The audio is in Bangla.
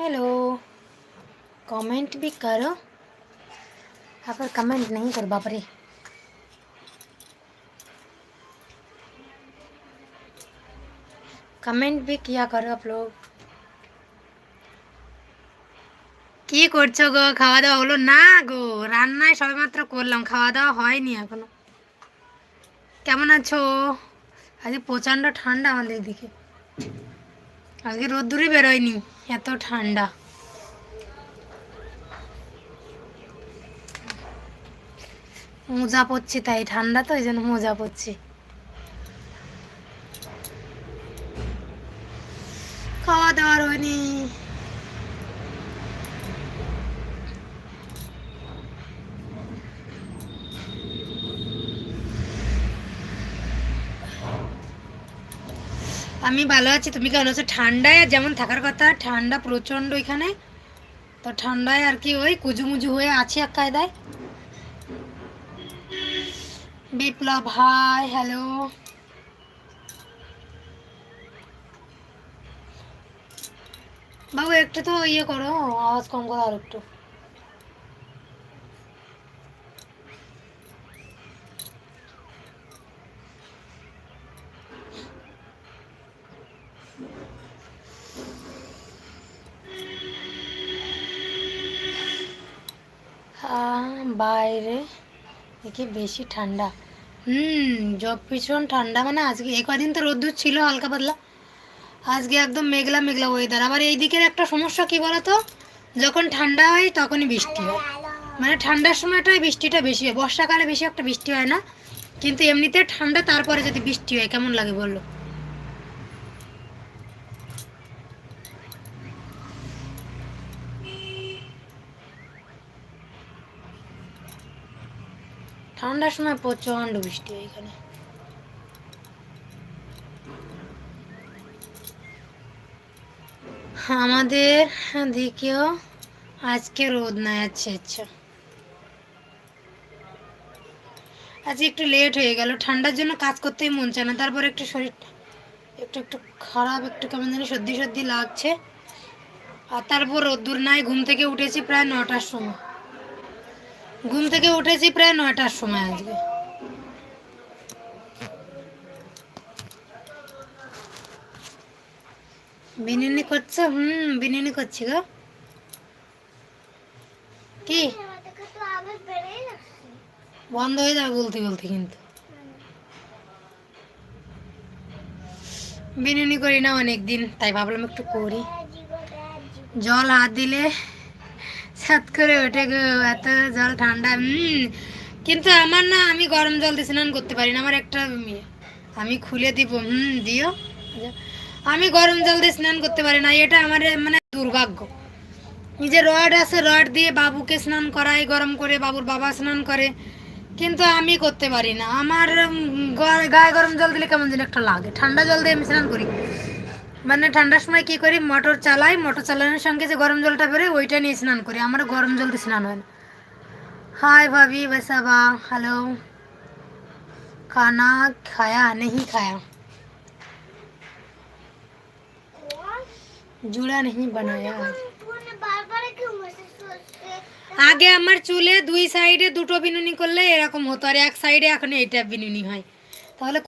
हेलो कमेंट भी करो यहाँ पर कमेंट नहीं कर बाप रे कमेंट भी किया करो आप लोग কি করছো গো খাওয়া দাওয়া হলো না গো রান্নায় সবেমাত্র করলাম খাওয়া দাওয়া হয়নি এখনো কেমন আছো আজকে প্রচণ্ড ঠান্ডা আমাদের দিকে আজকে রোদ্দুরই বেরোয়নি এত ঠান্ডা। মোজা পড়ছি তাই ঠান্ডা তো ওই জন্য মোজা পড়ছি। খাওয়া দাওয়ার হয়নি আমি ভালো আছি, তুমি কেমন আছো? ঠান্ডায় যেমন থাকার কথা, ঠান্ডা প্রচণ্ড এখানে। তো ঠান্ডায় আর কি ওই কুজুমুজু হয়ে আছি এক কায়দায় বিপ্লব, হাই, হ্যালো। বাবু, একটু তো ইয়ে করো, আওয়াজ কম করো আর একটু। বাইরে। দেখি বেশি ঠান্ডা। হুম জব ভীষণ ঠান্ডা। মানে আজকে এ কদিন তো রোদ্দুর ছিল হালকা পাতলা। আজকে একদম মেঘলা মেঘলা ওয়েদার আবার এই দিকের একটা সমস্যা কি বলতো? যখন ঠান্ডা হয়, তখনই বৃষ্টি হয়। মানে ঠান্ডার সময়টাই বৃষ্টিটা বেশি হয়। বর্ষাকালে বেশি একটা বৃষ্টি হয় না। কিন্তু এমনিতে ঠান্ডা, তারপরে যদি বৃষ্টি হয়, কেমন লাগে বলল ঠান্ডার সময় প্রচণ্ড বৃষ্টি হয় এখানে। আমাদের দিকেও আজকে রোদ নাই আচ্ছা আচ্ছা আজকে একটু লেট হয়ে গেল, ঠান্ডার জন্য কাজ করতেই মন চায় না, তারপর একটু শরীর একটু একটু খারাপ, একটু কেমন জানি সর্দি সর্দি লাগছে। আর তারপর রোদ্দুর নাই, ঘুম থেকে উঠেছি প্রায় নটার সময়। ঘুম থেকে উঠেছি প্রায় নয়টার সময় আজকে। বিনিনি করছ? হুম, বিনিনি করছি গো। কি? বন্ধ হয়ে যাবে বলতে বলতে কিন্তু। বিনিনি করি না অনেক দিন তাই ভাবলাম একটু করি। জল হাত দিলে সাত করে ওঠে গো, এত জল ঠান্ডা কিন্তু আমার না, আমি গরম জল দিয়ে স্নান করতে পারি না, আমার একটা মেয়ে। আমি খুলে দিব, হুম, দিও। আমি গরম জল দিয়ে স্নান করতে পারি না, এটা আমার মানে দুর্ভাগ্য। যে রড আছে, রড দিয়ে বাবুকে স্নান করাই, গরম করে বাবুর বাবা স্নান করে, কিন্তু আমি করতে পারি না। আমার গায়ে গরম জল দিলে কেমন যেন একটা লাগে। ঠান্ডা জল দিয়ে আমি স্নান করি। মানে ঠান্ডার সময় কি করি? মোটর চালাই, মোটর চালানোর সঙ্গে যে গরম জলটা বেরোয়, ওইটা নিয়ে স্নান করি। আমার গরম জল দিয়ে স্নান হয় না। হাই ভাবি বসাবা হ্যালো। খানা খায়া নেই খায়া। জুড়া নেই বানায়া। আগে আমার চুলে দুই সাইডে দুটো বিনুনি করলে এরকম হতো, আর এক সাইডে এখন এইটা বিনুনি হয়। তাহলে